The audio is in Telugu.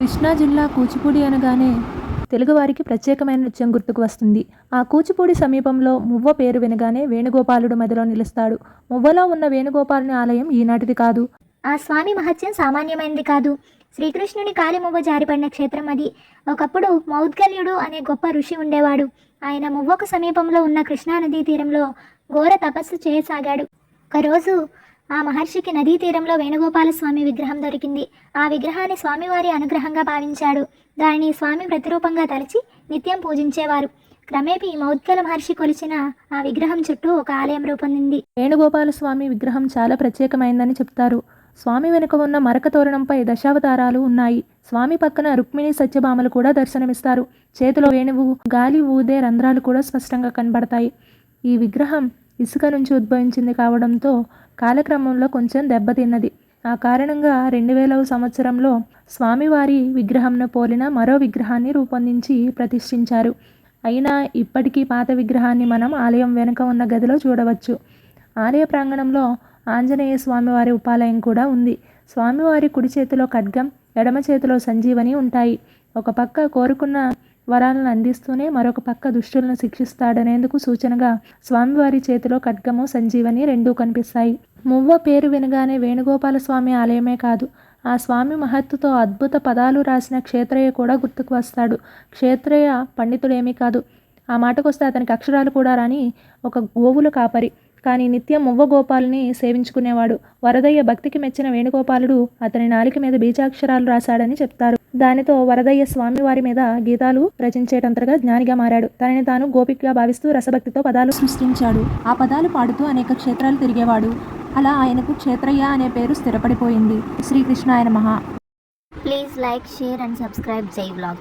కృష్ణా జిల్లా కూచిపూడి అనగానే తెలుగువారికి ప్రత్యేకమైన నృత్యం గుర్తుకు వస్తుంది. ఆ కూచిపూడి సమీపంలో మువ్వ పేరు వినగానే వేణుగోపాలుడు మదిలో నిలుస్తాడు. మువ్వలో ఉన్న వేణుగోపాలుని ఆలయం ఈనాటిది కాదు. ఆ స్వామి మహత్యం సామాన్యమైనది కాదు. శ్రీకృష్ణుని కాలిమువ్వ జారిపడిన క్షేత్రం అది. ఒకప్పుడు మౌద్గల్యుడు అనే గొప్ప ఋషి ఉండేవాడు. ఆయన మువ్వకు సమీపంలో ఉన్న కృష్ణానదీ తీరంలో ఘోర తపస్సు చేయసాగాడు. ఒకరోజు ఆ మహర్షికి నదీ తీరంలో వేణుగోపాల స్వామి విగ్రహం దొరికింది. ఆ విగ్రహాన్ని స్వామివారి అనుగ్రహంగా భావించాడు. దానిని స్వామి ప్రతిరూపంగా తలచి నిత్యం పూజించేవారు. క్రమేపీ మౌద్గల మహర్షి కొలిచిన ఆ విగ్రహం చుట్టూ ఒక ఆలయం రూపొందింది. వేణుగోపాల స్వామి విగ్రహం చాలా ప్రత్యేకమైందని చెప్తారు. స్వామి వెనుక ఉన్న మరక తోరణంపై దశావతారాలు ఉన్నాయి. స్వామి పక్కన రుక్మిణి సత్యభామలు కూడా దర్శనమిస్తారు. చేతిలో వేణువు గాలి ఊదే రంధ్రాలు కూడా స్పష్టంగా కనబడతాయి. ఈ విగ్రహం ఇసుక నుంచి ఉద్భవించింది కావడంతో కాలక్రమంలో కొంచెం దెబ్బతిన్నది. ఆ కారణంగా రెండు వేలవ సంవత్సరంలో స్వామివారి విగ్రహంను పోలిన మరో విగ్రహాన్ని రూపొందించి ప్రతిష్ఠించారు. అయినా ఇప్పటికీ పాత విగ్రహాన్ని మనం ఆలయం వెనుక ఉన్న గదిలో చూడవచ్చు. ఆలయ ప్రాంగణంలో ఆంజనేయ స్వామివారి ఉపాలయం కూడా ఉంది. స్వామివారి కుడి చేతిలో ఖడ్గం ఎడమ చేతిలో సంజీవని ఉంటాయి. ఒక పక్క కోరుకున్న వరాలను అందిస్తూనే మరొక పక్క దుష్టులను శిక్షిస్తాడనేందుకు సూచనగా స్వామివారి చేతిలో ఖడ్గము సంజీవని రెండూ కనిపిస్తాయి. మువ్వ పేరు వినగానే వేణుగోపాల స్వామి ఆలయమే కాదు ఆ స్వామి మహత్తుతో అద్భుత పదాలు రాసిన క్షేత్రయ్య కూడా గుర్తుకు వస్తాడు. క్షేత్రయ్య పండితుడేమీ కాదు. ఆ మాటకొస్తే అతనికి అక్షరాలు కూడా రాని ఒక గోవుల కాపరి. కానీ నిత్యం మువ్వగోపాల్ని సేవించుకునేవాడు. వరదయ్య భక్తికి మెచ్చిన వేణుగోపాలుడు అతని నాలిక మీద బీజాక్షరాలు రాశాడని చెప్తారు. దానితో వరదయ్య స్వామివారి మీద గీతాలు రచించేటంతగా జ్ఞానిగా మారాడు. తనని తాను గోపికగా భావిస్తూ రసభక్తితో పదాలు సృష్టించాడు. ఆ పదాలు పాడుతూ అనేక క్షేత్రాలు తిరిగేవాడు. అలా ఆయనకు క్షేత్రయ్య అనే పేరు స్థిరపడిపోయింది. శ్రీకృష్ణ ఆయన మహా please like share and subscribe జై బ్లాగ్